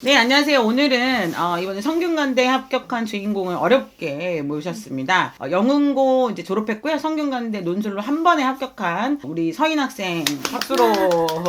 네, 안녕하세요. 오늘은 어, 이번에 성균관대 합격한 주인공을 어렵게 모셨습니다. 어, 영흥고 이제 졸업했고요. 성균관대 논술로 한 번에 합격한 우리 서인 학생 박수로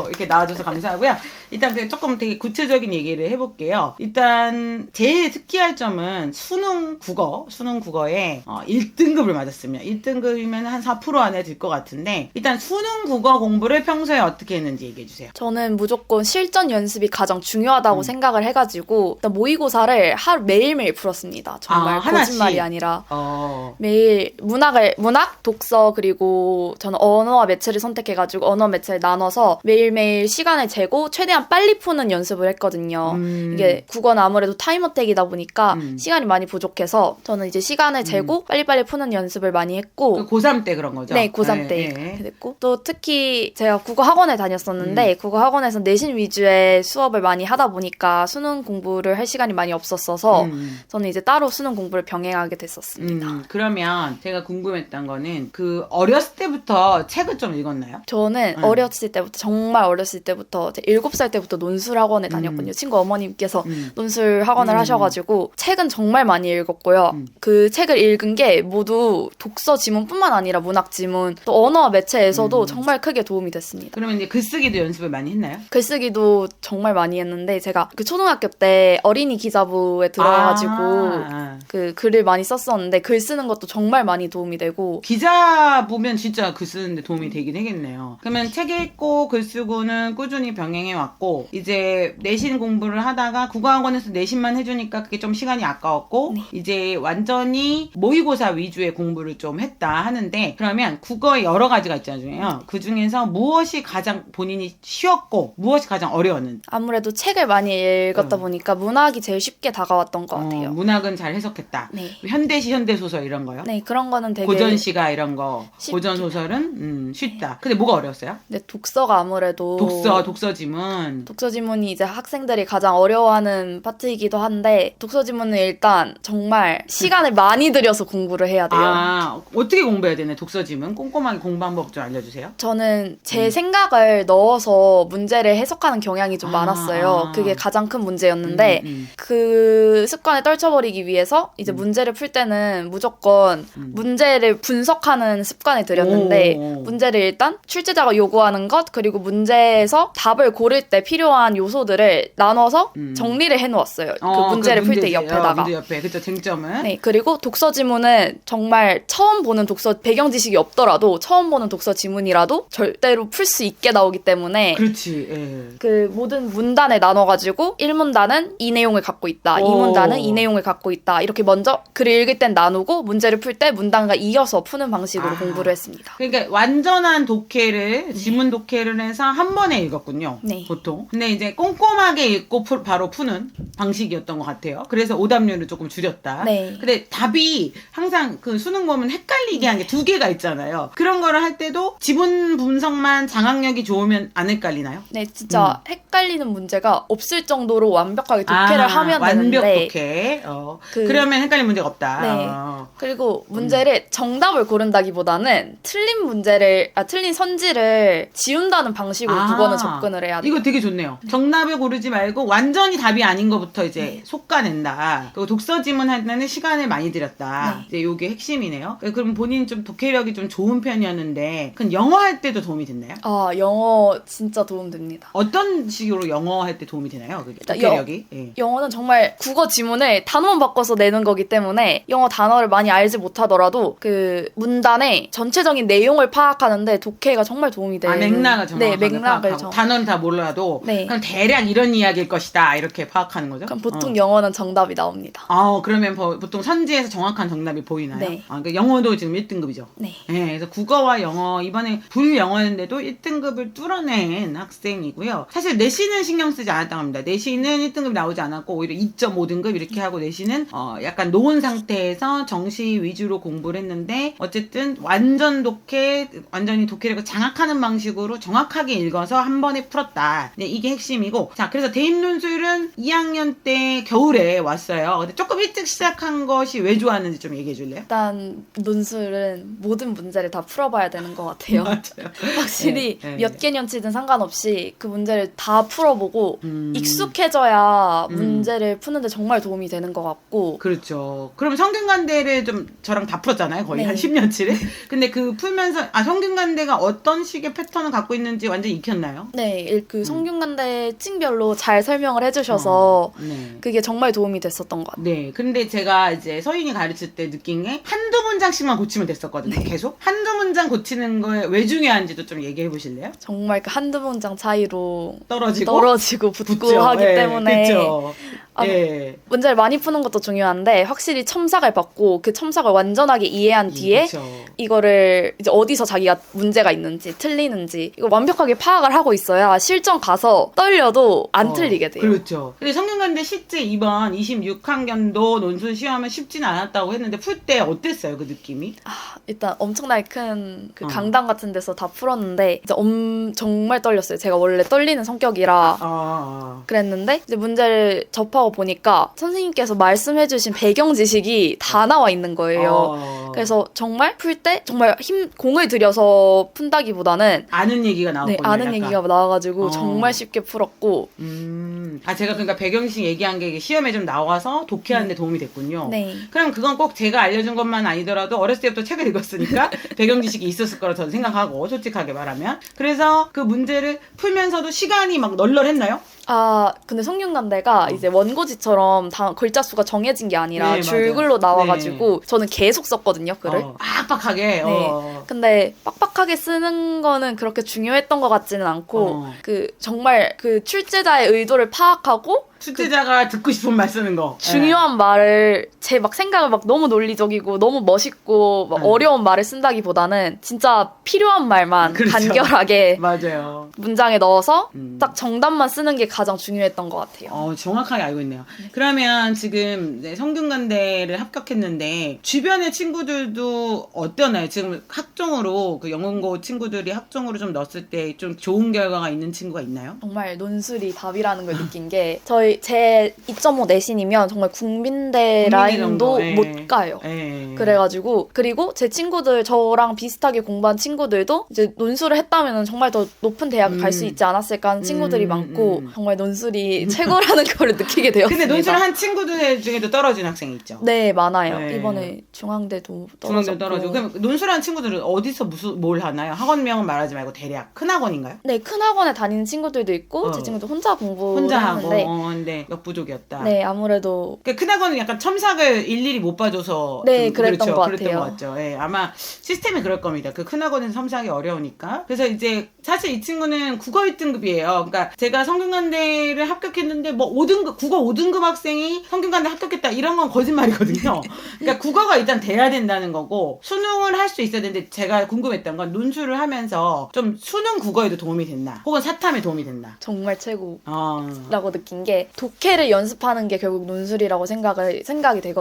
이렇게 나와줘서 감사하고요. 일단 그 조금 되게 구체적인 얘기를 해볼게요. 일단 제일 특기할 점은 수능 국어, 수능 국어에 어, 1등급을 맞았습니다. 1등급이면 한 4% 안에 들 것 같은데 일단 수능 국어 공부를 평소에 어떻게 했는지 얘기해 주세요. 저는 무조건 실전 연습이 가장 중요하다고 음. 생각을 해가지고 일단 모의고사를 하루 매일매일 풀었습니다. 정말 아? 거짓말이 아니라 어, 매일 문학을 문학, 독서 그리고 저는 언어와 매체를 선택해가지고 언어 매체를 나눠서 매일매일 시간을 재고 최대한 빨리 푸는 연습을 했거든요. 음. 이게 국어는 아무래도 타임어택이다 보니까 음. 시간이 많이 부족해서 저는 이제 시간을 재고 빨리빨리 푸는 연습을 많이 했고 그 고3 때 그런 거죠? 네, 고3 때 네, 그렇게 네. 됐고 또 특히 제가 국어 학원에 다녔었는데 국어 학원에서 내신 위주의 수업을 많이 하다 보니까 수능 공부를 할 시간이 많이 없었어서 음. 저는 이제 따로 수능 공부를 병행하게 됐었습니다. 음, 그러면 제가 궁금했던 거는 그 어렸을 때부터 책을 좀 읽었나요? 저는 음. 어렸을 때부터 정말 어렸을 때부터 제 7살 때부터 논술 학원에 음. 다녔거든요. 친구 어머님께서 음. 논술 학원을 음. 하셔가지고 책은 정말 많이 읽었고요. 음. 그 책을 읽은 게 모두 독서 지문뿐만 아니라 문학 지문 또 언어 매체에서도 음. 정말 크게 도움이 됐습니다. 그러면 이제 글쓰기도 연습을 많이 했나요? 글쓰기도 정말 많이 했는데 제가 그 초 등학교 때 어린이 기자부에 들어가지고 아, 그 글을 많이 썼었는데 글 쓰는 것도 정말 많이 도움이 되고 기자 보면 진짜 글 쓰는데 도움이 되긴 하겠네요. 그러면 책 읽고 글 쓰고는 꾸준히 병행해 왔고 이제 내신 공부를 하다가 국어학원에서 내신만 해주니까 그게 좀 시간이 아까웠고 네. 이제 완전히 모의고사 위주의 공부를 좀 했다 하는데 그러면 국어에 여러 가지가 있잖아요. 그 중에서 무엇이 가장 본인이 쉬웠고 무엇이 가장 어려웠는지. 아무래도 책을 많이 읽 었다 음. 보니까 문학이 제일 쉽게 다가왔던 것 어, 같아요. 문학은 잘 해석했다. 네. 현대시 현대소설 이런 거요? 네, 그런 거는 되게 고전시가 이런 거 쉽게. 고전 소설은 음, 쉽다. 근데 뭐가 어려웠어요? 네, 독서가 아무래도 독서, 독서 지문. 독서 지문이 이제 학생들이 가장 어려워하는 파트이기도 한데 독서 지문은 일단 정말 시간을 많이 들여서 공부를 해야 돼요. 아 어떻게 공부해야 되나 독서 지문? 꼼꼼하게 공부 방법 좀 알려주세요. 저는 제 음. 생각을 넣어서 문제를 해석하는 경향이 좀 아. 많았어요. 그게 가장 큰 문제였는데 음, 음. 그 습관을 떨쳐버리기 위해서 이제 음. 문제를 풀 때는 무조건 음. 문제를 분석하는 습관을 들였는데 오. 문제를 일단 출제자가 요구하는 것 그리고 문제에서 답을 고를 때 필요한 요소들을 나눠서 음. 정리를 해놓았어요. 어, 그 문제를 풀 때. 옆에다가. 어, 옆에 그쵸 쟁점은. 네, 그리고 독서 지문은 정말 처음 보는 독서 배경 지식이 없더라도 처음 보는 독서 지문이라도 절대로 풀 수 있게 나오기 때문에 그렇지. 예. 그 모든 문단에 나눠가지고 1문단은 이 내용을 갖고 있다. 오. 2문단은 이 내용을 갖고 있다. 이렇게 먼저 글을 읽을 땐 나누고 문제를 풀 때 문단과 이어서 푸는 방식으로 아. 공부를 했습니다. 그러니까 완전한 독해를 지문 독해를 해서 한 번에 읽었군요. 네. 보통. 근데 이제 꼼꼼하게 읽고 푸- 바로 푸는 방식이었던 것 같아요. 그래서 오답률을 조금 줄였다. 네. 근데 답이 항상 그 수능 보면 헷갈리게 한 게두 개가 있잖아요. 그런 거를 할 때도 지문 분석만 장악력이 좋으면 안 헷갈리나요? 네, 진짜 헷갈리는 문제가 없을 정도 로 완벽하게 독해를 아, 하면 완벽 되는데 독해. 어. 그- 그... 러면 헷갈릴 문제가 없다. 네. 어. 그리고 문제를 정답을 고른다기보다는 틀린 문제를 아 틀린 선지를 지운다는 방식으로 아, 두 번은 접근을 해야 돼요. 이거 되게 좋네요. 정답을 고르지 말고 완전히 답이 아닌 것부터 이제 네. 속가낸다. 그리고 독서 지문 할 때는 시간을 많이 들였다. 네. 이제 요게 핵심이네요. 그럼 본인 좀 독해력이 좀 좋은 편이었는데, 그럼 영어 할 때도 도움이 됐나요? 아 영어 진짜 도움 됩니다. 어떤 식으로 영어 할 때 도움이 되나요? 그게 독해력이? 예. 영어는 정말 국어 지문을 단어만 바꿔서 내는 거기 때문에 영어 단어를 많이 알지 못하더라도 그 문단의 전체적인 내용을 파악하는데 독해가 정말 도움이 되는 아, 맥락을 정확하게 네 맥락을 파악하고 정 단어는 다 몰라도 네. 그냥 대략 이런 이야기일 것이다 이렇게 파악하는 거죠? 그럼 보통 어. 영어는 정답이 나옵니다. 아 그러면 보- 보통 선지에서 정확한 정답이 보이나요? 네. 아, 그러니까 영어도 지금 1등급이죠. 네. 네, 그래서 국어와 영어 이번에 불영어인데도 1등급을 뚫어낸 학생이고요. 사실 내신은 신경 쓰지 않았다고 합니다. 내신 은 1등급이 나오지 않았고 오히려 2.5등급 이렇게 하고 내신은 어, 약간 놓은 상태에서 정시 위주로 공부를 했는데 어쨌든 완전 독해, 완전히 독해력을 장악하는 방식으로 정확하게 읽어서 한 번에 풀었다. 네, 이게 핵심이고 자 그래서 대입논술은 2학년 때 겨울에 왔어요. 근데 조금 일찍 시작한 것이 왜 좋았는지 좀 얘기해 줄래요? 일단 논술은 모든 문제를 다 풀어봐야 되는 것 같아요. 맞아요. 확실히 네, 네. 몇 개년치든 상관없이 그 문제를 다 풀어보고 음. 익숙해 져야 음. 문제를 푸는데 정말 도움이 되는 것 같고 그렇죠. 그럼 성균관대를 좀 저랑 다 풀었잖아요. 거의 네. 한 10년치를. 근데 그 풀면서 아 성균관대가 어떤 식의 패턴을 갖고 있는지 완전 익혔나요? 네, 일- 음. 그 성균관대 층별로 잘 설명을 해주셔서 네. 그게 정말 도움이 됐었던 것 같아요. 네, 근데 제가 이제 서인이 가르칠 때 느낀 게 한두 문장씩만 고치면 됐었거든요. 네. 계속 한두 문장 고치는 거에 왜 중요한지도 좀 얘기해 보실래요? 정말 그 한두 문장 차이로 떨어지고 떨어지고 붙고 붙죠. 하기 예, 때문에 그쵸. 아, 예. 문제를 많이 푸는 것도 중요한데 확실히 첨삭을 받고 그 첨삭을 완전하게 이해한 뒤에 그쵸. 이거를 이제 어디서 자기가 문제가 있는지 틀리는지 이거 완벽하게 파악을 하고 있어야 실전 가서 떨려도 안 어, 틀리게 돼요. 그렇죠. 근데 성균관대 실제 이번 26학년도 논술 시험은 쉽진 않았다고 했는데 풀 때 어땠어요 그 느낌이? 아, 일단 엄청나게 큰 그 어. 강당 같은 데서 다 풀었는데 이제 엄, 정말 떨렸어요. 제가 원래 떨리는 성격이라 아, 그랬는데 이제 문제를 접하 고 보니까 선생님께서 말씀해주신 배경 지식이 다 나와 있는 거예요. 어. 그래서 정말 풀 때 정말 힘 공을 들여서 푼다기보다는 아는 얘기가 나왔거든요. 네, 아는 약간. 얘기가 나와가지고 어. 정말 쉽게 풀었고 음, 아 제가 그러니까 배경식 얘기한 게 시험에 좀 나와서 독해하는데 도움이 됐군요. 네. 그럼 그건 꼭 제가 알려준 것만 아니더라도 어렸을 때부터 책을 읽었으니까 배경 지식이 있었을 거라 저는 생각하고 솔직하게 말하면 그래서 그 문제를 풀면서도 시간이 막 널널했나요? 아 근데 성균관대가 이제 원고지처럼 다 글자 수가 정해진 게 아니라 어. 네, 줄글로 맞아요. 나와가지고 저는 계속 썼거든요 글을. 어, 빡빡하게. 네. 어. 근데 빡빡하게 쓰는 거는 그렇게 중요했던 것 같지는 않고 어. 그 정말 그 출제자의 의도를 파악하고 출제자가 듣고 싶은 말 쓰는 거. 중요한 말을 제 막 생각을 막 너무 논리적이고 너무 멋있고 막 음. 어려운 말을 쓴다기보다는 진짜 필요한 말만 그렇죠. 간결하게 예. 맞아요. 문장에 넣어서 음. 딱 정답만 쓰는 게 가장 중요했던 것 같아요. 어, 정확하게 알고 있네요. 그러면 지금 네, 성균관대를 합격했는데 주변의 친구들도 어떠나요? 지금 학종으로 그 영문고 친구들이 학종으로 좀 넣었을 때 좀 좋은 결과가 있는 친구가 있나요? 정말 논술이 답이라는 걸 느낀 게 저희 제 2.5 내신이면 정말 국민대 라인도 정도, 예. 못 가요. 예. 그래가지고 그리고 제 친구들 저랑 비슷하게 공부한 친구들도 이제 논술을 했다면 정말 더 높은 갈수 음. 있지 않았을까 하는 친구들이 음, 많고 음. 정말 논술이 최고라는 걸 느끼게 되었습니다. 근데 논술을 한 친구들 중에도 떨어진 학생이 있죠. 네 많아요. 네. 이번에 중앙대도 중앙대 떨어졌고. 떨어지고. 그럼 논술한 친구들은 어디서 무슨 뭘 하나요? 학원명은 말하지 말고 대략 큰 학원인가요? 네, 큰 학원에 다니는 친구들도 있고 어. 제 친구도 혼자 공부를 혼자 하고 어, 근데 역부족이었다. 네 아무래도 그큰 학원은 약간 첨삭을 일일이 못 봐줘서 네, 좀 그랬던 그렇죠. 것 그랬던 같아요. 것 같죠. 예, 아마 시스템이 그럴 겁니다. 그 큰 학원은 첨삭이 어려우니까. 그래서 이제 사실 이 친구는 국어 1등급이에요. 그러니까 제가 성균관대를 합격했는데 뭐 5등급 국어 5등급 학생이 성균관대 합격했다 이런 건 거짓말이거든요. 그러니까 국어가 일단 돼야 된다는 거고 수능을 할 수 있어야 되는데 제가 궁금했던 건 논술을 하면서 좀 수능 국어에도 도움이 됐나? 혹은 사탐에 도움이 됐나? 정말 최고. 어. 라고 느낀 게 독해를 연습하는 게 결국 논술이라고 생각을 생각이 되거든요.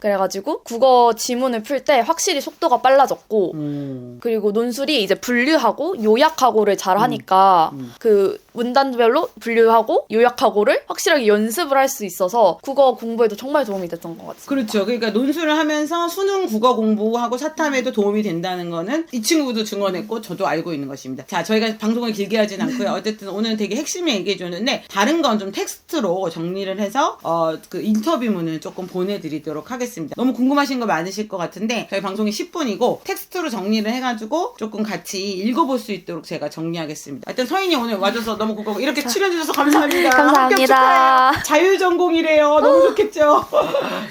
그래가지고 국어 지문을 풀 때 확실히 속도가 빨라졌고 음. 그리고 논술이 이제 분류하고 요약하고를 잘 하니까 음. 그 문단별로 분류하고 요약하고를 확실하게 연습을 할 수 있어서 국어 공부에도 정말 도움이 됐던 것 같아요. 그렇죠. 그러니까 논술을 하면서 수능 국어 공부하고 사탐에도 도움이 된다는 거는 이 친구도 증언했고 저도 알고 있는 것입니다. 자, 저희가 방송을 길게 하진 않고요. 어쨌든 오늘 되게 핵심을 얘기해 줬는데 다른 건 좀 텍스트로 정리를 해서 어, 그 인터뷰문을 조금 보내드리 도록 하겠습니다. 너무 궁금하신 거 많으실 것 같은데 저희 방송이 10분이고 텍스트로 정리를 해가지고 조금 같이 읽어볼 수 있도록 제가 정리하겠습니다. 하여튼 서인이 오늘 와줘서 너무 고맙고 이렇게 출연해주셔서 감사합니다. 감사합니다. 자율전공이래요. 너무 좋겠죠?